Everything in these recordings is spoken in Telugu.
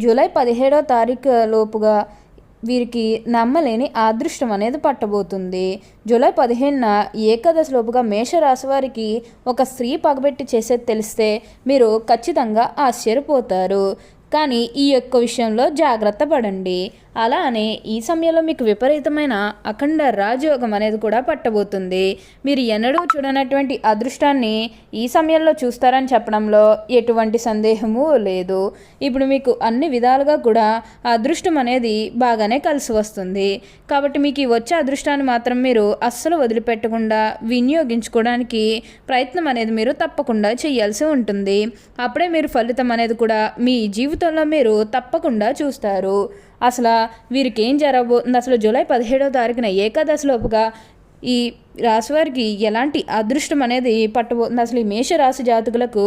జూలై పదిహేడో తారీఖు లోపుగా వీరికి నమ్మలేని అదృష్టం అనేది పట్టబోతుంది. జూలై పదిహేనున ఏకాదశిలోపుగా మేషరాశి వారికి ఒక స్త్రీ పగబెట్టి చేసేది తెలిస్తే మీరు ఖచ్చితంగా ఆశ్చర్యపోతారు. కానీ ఈ యొక్క విషయంలో జాగ్రత్త పడండి. అలానే ఈ సమయంలో మీకు విపరీతమైన అఖండ రాజయోగం అనేది కూడా పట్టబోతుంది. మీరు ఎన్నడూ చూడనటువంటి అదృష్టాన్ని ఈ సమయంలో చూస్తారని చెప్పడంలో ఎటువంటి సందేహము లేదు. ఇప్పుడు మీకు అన్ని విధాలుగా కూడా అదృష్టం అనేది బాగానే కలిసి వస్తుంది. కాబట్టి మీకు ఈ వచ్చే అదృష్టాన్ని మాత్రం మీరు అస్సలు వదిలిపెట్టకుండా వినియోగించుకోవడానికి ప్రయత్నం అనేది మీరు తప్పకుండా చేయాల్సి ఉంటుంది. అప్పుడే మీరు ఫలితం అనేది కూడా మీ జీవితంలో మీరు తప్పకుండా చూస్తారు. అసలు వీరికి ఏం జరగబోతుంది? అసలు జూలై పదిహేడవ తారీఖున ఏకాదశిలోపుగా ఈ రాశివారికి ఎలాంటి అదృష్టం అనేది పట్టబోతుంది? అసలు ఈ మేషరాశి జాతకులకు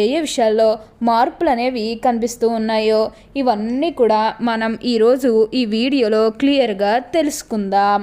ఏ ఏ విషయాల్లో మార్పులు అనేవి కనిపిస్తూ ఉన్నాయో ఇవన్నీ కూడా మనం ఈరోజు ఈ వీడియోలో క్లియర్గా తెలుసుకుందాం.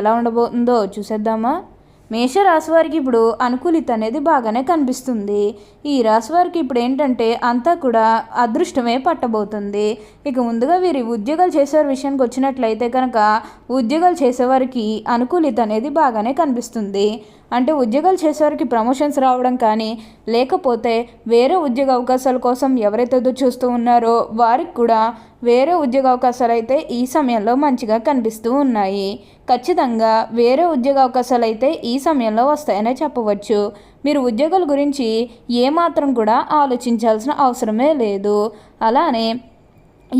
ఎలా ఉండబోతుందో చూసేద్దామా? మేషరాశివారికి ఇప్పుడు అనుకూలిత అనేది బాగానే కనిపిస్తుంది. ఈ రాశివారికి ఇప్పుడు ఏంటంటే అంతా కూడా అదృష్టమే పట్టబోతుంది. ఇక ముందుగా వీరి ఉద్యోగాలు చేసే విషయానికి వచ్చినట్లయితే కనుక ఉద్యోగాలు చేసేవారికి అనుకూలిత అనేది బాగానే కనిపిస్తుంది. అంటే ఉద్యోగాలు చేసేవారికి ప్రమోషన్స్ రావడం కానీ లేకపోతే వేరే ఉద్యోగ అవకాశాల కోసం ఎవరైతే చూస్తూ ఉన్నారో వారికి కూడా వేరే ఉద్యోగ అవకాశాలు అయితే ఈ సమయంలో మంచిగా కనిపిస్తూ ఉన్నాయి. ఖచ్చితంగా వేరే ఉద్యోగ అవకాశాలు అయితే ఈ సమయంలో వస్తాయనే చెప్పవచ్చు. మీరు ఉద్యోగాల గురించి ఏమాత్రం కూడా ఆలోచించాల్సిన అవసరమే లేదు. అలానే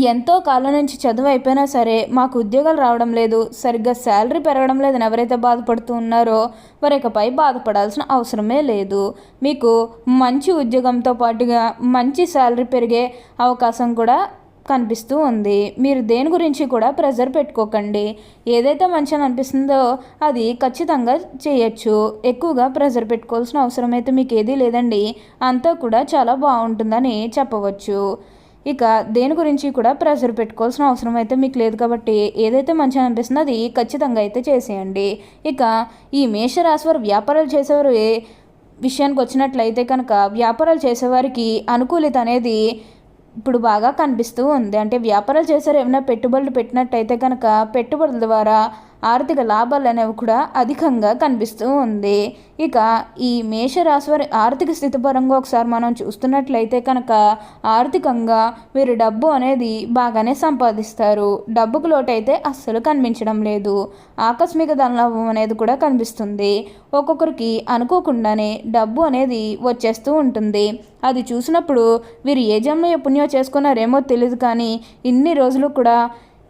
ఎంతో కాలం నుంచి చదువు అయిపోయినా సరే మాకు ఉద్యోగాలు రావడం లేదు. సరిగ్గా శాలరీ పెరగడం లేదని ఎవరైతే బాధపడుతూ ఉన్నారో వారి ఇకపై బాధపడాల్సిన అవసరమే లేదు. మీకు మంచి ఉద్యోగంతో పాటుగా మంచి శాలరీ పెరిగే అవకాశం కూడా కనిపిస్తూ ఉంది. మీరు దేని గురించి కూడా ప్రెజర్ పెట్టుకోకండి. ఏదైతే మంచిగా అనిపిస్తుందో అది ఖచ్చితంగా చేయొచ్చు. ఎక్కువగా ప్రెజర్ పెట్టుకోవాల్సిన అవసరం అయితే మీకు ఏదీ లేదండి. అంతా కూడా చాలా బాగుంటుందని చెప్పవచ్చు. ఇక దేని గురించి కూడా ప్రెషర్ పెట్టుకోవాల్సిన అవసరం అయితే మీకు లేదు కాబట్టి ఏదైతే మంచిగా అనిపిస్తుందో అది ఖచ్చితంగా అయితే చేసేయండి. ఇక ఈ మేషరాశి వారు వ్యాపారాలు చేసేవారు విషయానికి వచ్చినట్లయితే కనుక వ్యాపారాలు చేసేవారికి అనుకూలిత అనేది ఇప్పుడు బాగా కనిపిస్తూ ఉంది. అంటే వ్యాపారాలు చేశారు ఏమైనా పెట్టుబడులు పెట్టినట్టయితే కనుక పెట్టుబడుల ద్వారా ఆర్థిక లాభాలు అనేవి కూడా అధికంగా కనిపిస్తూ ఉంది. ఇక ఈ మేషరాశి వారి ఆర్థిక స్థితి పరంగా ఒకసారి మనం చూస్తున్నట్లయితే కనుక ఆర్థికంగా వీరు డబ్బు అనేది బాగానే సంపాదిస్తారు. డబ్బుకు లోటైతే అస్సలు కనిపించడం లేదు. ఆకస్మిక ధనలాభం అనేది కూడా కనిపిస్తుంది. ఒక్కొక్కరికి అనుకోకుండానే డబ్బు అనేది వచ్చేస్తూ ఉంటుంది. అది చూసినప్పుడు వీరు ఏ జన్మ పుణ్యం చేసుకున్నారేమో తెలియదు కానీ ఇన్ని రోజులు కూడా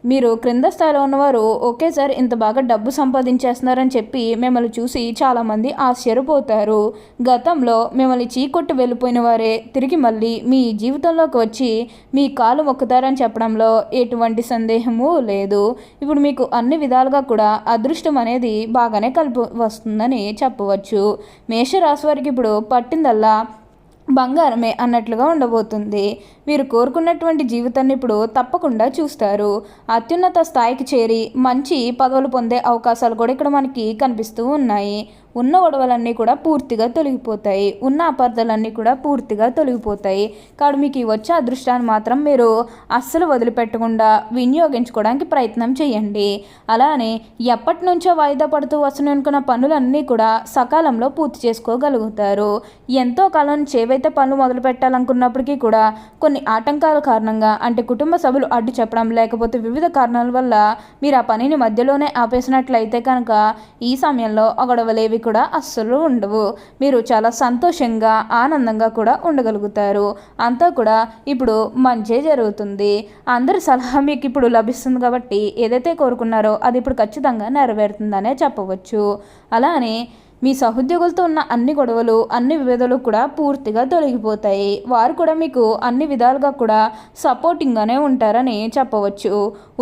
మీరు క్రింద స్థాయిలో ఉన్నవారు ఒకేసారి ఇంత బాగా డబ్బు సంపాదించేస్తున్నారని చెప్పి మిమ్మల్ని చూసి చాలామంది ఆశ్చర్యపోతారు. గతంలో మిమ్మల్ని చీకొట్టు వెళ్ళిపోయిన వారే తిరిగి మళ్ళీ మీ జీవితంలోకి వచ్చి మీ కాలు మొక్కుతారని చెప్పడంలో ఎటువంటి సందేహము లేదు. ఇప్పుడు మీకు అన్ని విధాలుగా కూడా అదృష్టం అనేది బాగానే కలిపి వస్తుందని చెప్పవచ్చు. మేషరాశి వారికి ఇప్పుడు పట్టిందల్లా బంగారమే అన్నట్లుగా ఉండబోతుంది. వీరు కోరుకున్నటువంటి జీవితాన్ని ఇప్పుడు తప్పకుండా చూస్తారు. అత్యున్నత స్థాయికి చేరి మంచి పదవులు పొందే అవకాశాలు కూడా ఇక్కడ మనకి కనిపిస్తూ ఉన్నాయి. ఉన్న గొడవలన్నీ కూడా పూర్తిగా తొలగిపోతాయి. ఉన్న అపార్థాలన్నీ కూడా పూర్తిగా తొలగిపోతాయి. కాబట్టి మీకు వచ్చే అదృష్టాన్ని మాత్రం మీరు అస్సలు వదిలిపెట్టకుండా వినియోగించుకోవడానికి ప్రయత్నం చేయండి. అలానే ఎప్పటి నుంచో వాయిదా పడుతూ వస్తున్న అనుకున్న పనులన్నీ కూడా సకాలంలో పూర్తి చేసుకోగలుగుతారు. ఎంతో కాలం చేవైతే పనులు మొదలు పెట్టాలనుకున్నప్పటికీ కూడా కొన్ని ఆటంకాల కారణంగా అంటే కుటుంబ సభ్యులు అడ్డు చెప్పడం లేకపోతే వివిధ కారణాల వల్ల మీరు ఆ పనిని మధ్యలోనే ఆపేసినట్లయితే కనుక ఈ సమయంలో ఆ గొడవలేవి కూడా అస్సలు ఉండవు. మీరు చాలా సంతోషంగా ఆనందంగా కూడా ఉండగలుగుతారు. అంతా కూడా ఇప్పుడు మంచే జరుగుతుంది. అందరి సలహా మీకు ఇప్పుడు లభిస్తుంది కాబట్టి ఏదైతే కోరుకున్నారో అది ఇప్పుడు ఖచ్చితంగా నెరవేరుతుందనే చెప్పవచ్చు. అలానే మీ సహోద్యోగులతో ఉన్న అన్ని గొడవలు అన్ని విభేదాలు కూడా పూర్తిగా తొలగిపోతాయి. వారు కూడా మీకు అన్ని విధాలుగా కూడా సపోర్టింగ్గానే ఉంటారని చెప్పవచ్చు.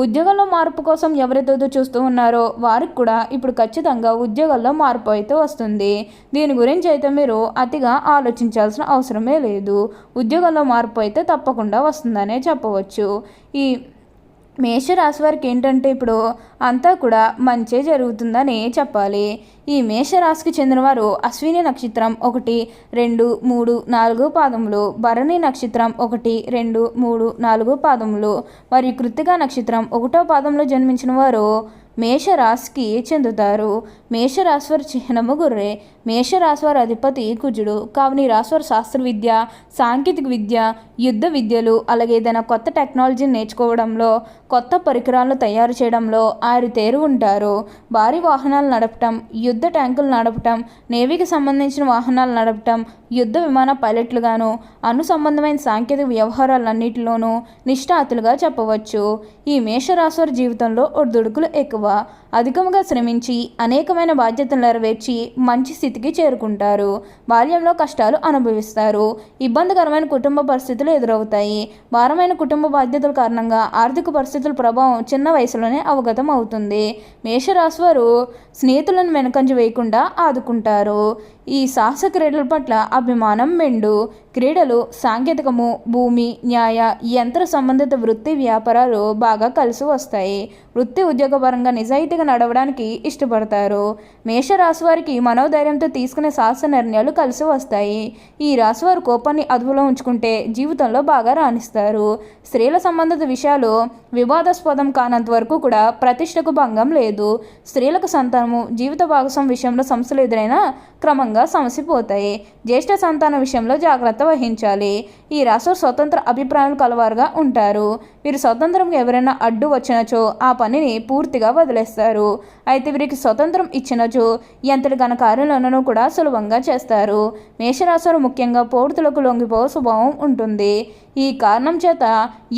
ఉద్యోగంలో మార్పు కోసం ఎవరైతే చూస్తూ ఉన్నారో వారికి కూడా ఇప్పుడు ఖచ్చితంగా ఉద్యోగాల్లో మార్పు అయితే వస్తుంది. దీని గురించి అయితే మీరు అతిగా ఆలోచించాల్సిన అవసరమే లేదు. ఉద్యోగంలో మార్పు అయితే తప్పకుండా వస్తుందనే చెప్పవచ్చు. ఈ మేషరాశి వారికి ఏంటంటే ఇప్పుడు అంతా కూడా మంచే జరుగుతుందని చెప్పాలి. ఈ మేషరాశికి చెందినవారు అశ్విని నక్షత్రం ఒకటి రెండు మూడు నాలుగు పాదములు భరణి నక్షత్రం ఒకటి రెండు మూడు నాలుగు పాదములు మరియు కృత్తిక నక్షత్రం ఒకటో పాదంలో జన్మించిన వారు మేషరాశికి చెందుతారు. మేషరాశివారి చిహ్నము గుర్రే మేషరాశివారి అధిపతి కుజుడు కావున ఈ రాశివారి శాస్త్ర విద్య సాంకేతిక విద్య యుద్ధ విద్యలు అలాగే ఏదైనా కొత్త టెక్నాలజీని నేర్చుకోవడంలో కొత్త పరికరాలను తయారు చేయడంలో ఆరితేరు ఉంటారు. భారీ వాహనాలు నడపటం యుద్ధ ట్యాంకులు నడపటం నేవీకి సంబంధించిన వాహనాలు నడపటం యుద్ధ విమాన పైలట్లుగాను అను సంబంధమైన సాంకేతిక వ్యవహారాలన్నిటిలోనూ నిష్ఠాతులుగా చెప్పవచ్చు. ఈ మేషరాశివారి జీవితంలో ఒడిదుడుకులు ఎక్కువ అధికముగా శ్రమించి అనేకమైన బాధ్యతలు నెరవేర్చి మంచి స్థితికి చేరుకుంటారు. బాల్యంలో కష్టాలు అనుభవిస్తారు. ఇబ్బందికరమైన కుటుంబ పరిస్థితులు ఎదురవుతాయి. భారమైన కుటుంబ బాధ్యతల కారణంగా ఆర్థిక పరిస్థితుల ప్రభావం చిన్న వయసులోనే అవగతం అవుతుంది. మేషరాశి వారు స్నేహితులను వెనకంజ వేయకుండా ఆదుకుంటారు. ఈ సాహస క్రీడల పట్ల అభిమానం మెండు. క్రీడలు సాంకేతికము భూమి న్యాయ యంత్ర సంబంధిత వృత్తి వ్యాపారాలు బాగా కలిసి వస్తాయి. వృత్తి ఉద్యోగపరంగా నిజాయితీగా నడవడానికి ఇష్టపడతారు. మేషరాశి వారికి మనోధైర్యంతో తీసుకునే సాహస నిర్ణయాలు కలిసి వస్తాయి. ఈ రాశి వారు కోపాన్ని అదుపులో ఉంచుకుంటే జీవితంలో బాగా రాణిస్తారు. స్త్రీల సంబంధిత విషయాలు వివాదాస్పదం కానంత వరకు కూడా ప్రతిష్టకు భంగం లేదు. స్త్రీలకు సంతానము జీవిత భాగస్వామి విషయంలో సమస్యలు ఎదురైనా క్రమంగా సమసిపోతాయి. జ్యేష్ఠ సంతాన విషయంలో జాగ్రత్త వహించాలి. ఈ రాశి స్వతంత్ర అభిప్రాయాలు కలవారుగా ఉంటారు. వీరు స్వతంత్రం ఎవరైనా అడ్డు వచ్చినచో ఆ పనిని పూర్తిగా వదిలేస్తారు. అయితే వీరికి స్వతంత్రం ఇచ్చినచో ఎంతటి ఘన కార్యాలను కూడా సులభంగా చేస్తారు. మేషరాశులు ముఖ్యంగా పౌరుతులకు లొంగిపో స్వభావం ఉంటుంది. ఈ కారణం చేత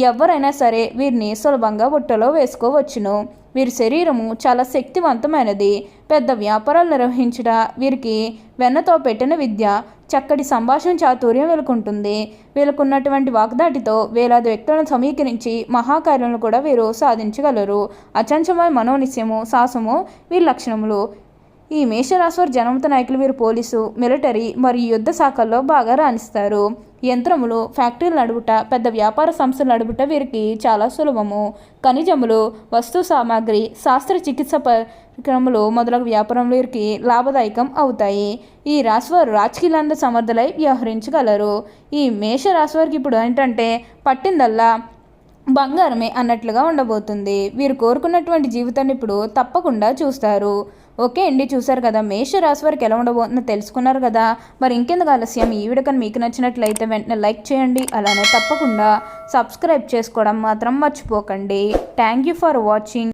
ఎవరైనా సరే వీరిని సులభంగా బుట్టలో వేసుకోవచ్చును. వీరి శరీరము చాలా శక్తివంతమైనది. పెద్ద వ్యాపారాలు నిర్వహించట వీరికి వెన్నతో పెట్టిన విద్య చక్కటి సంభాషణ చాతుర్యం వీళ్ళకుంటుంది. వీళ్ళకున్నటువంటి వాగ్దాటితో వేలాది వ్యక్తులను సమీకరించి మహాకార్యాలను కూడా వీరు సాధించగలరు. అచంచమైన మనోనిశ్యము సాహసము వీరి లక్షణములు. ఈ మేషరాశివారి జనమత నాయకులు వీరు పోలీసు మిలిటరీ మరియు యుద్ధ శాఖల్లో బాగా రాణిస్తారు. యంత్రములు ఫ్యాక్టరీలు నడుపుట పెద్ద వ్యాపార సంస్థలు నడుపుట వీరికి చాలా సులభము. ఖనిజములు వస్తు సామాగ్రి శాస్త్ర చికిత్స పరిక్రమలు మొదలగు వ్యాపారంలో వీరికి లాభదాయకం అవుతాయి. ఈ రాశివారు రాజకీయాలను సమర్థులై వ్యవహరించగలరు. ఈ మేష రాశివారికి ఇప్పుడు ఏంటంటే పట్టిందల్లా బంగారమే అన్నట్లుగా ఉండబోతుంది. వీరు కోరుకున్నటువంటి జీవితాన్ని ఇప్పుడు తప్పకుండా చూస్తారు. ఓకే అండి చూసారు కదా మేష రాశి వారికి ఎలా ఉండబోతుందో తెలుసుకున్నారు కదా. మరి ఇంకెందుకు ఆలస్యం? ఈ వీడియో కానీ మీకు నచ్చినట్లయితే వెంటనే లైక్ చేయండి. అలానే తప్పకుండా సబ్స్క్రైబ్ చేసుకోవడం మాత్రం మర్చిపోకండి. Thank you for watching.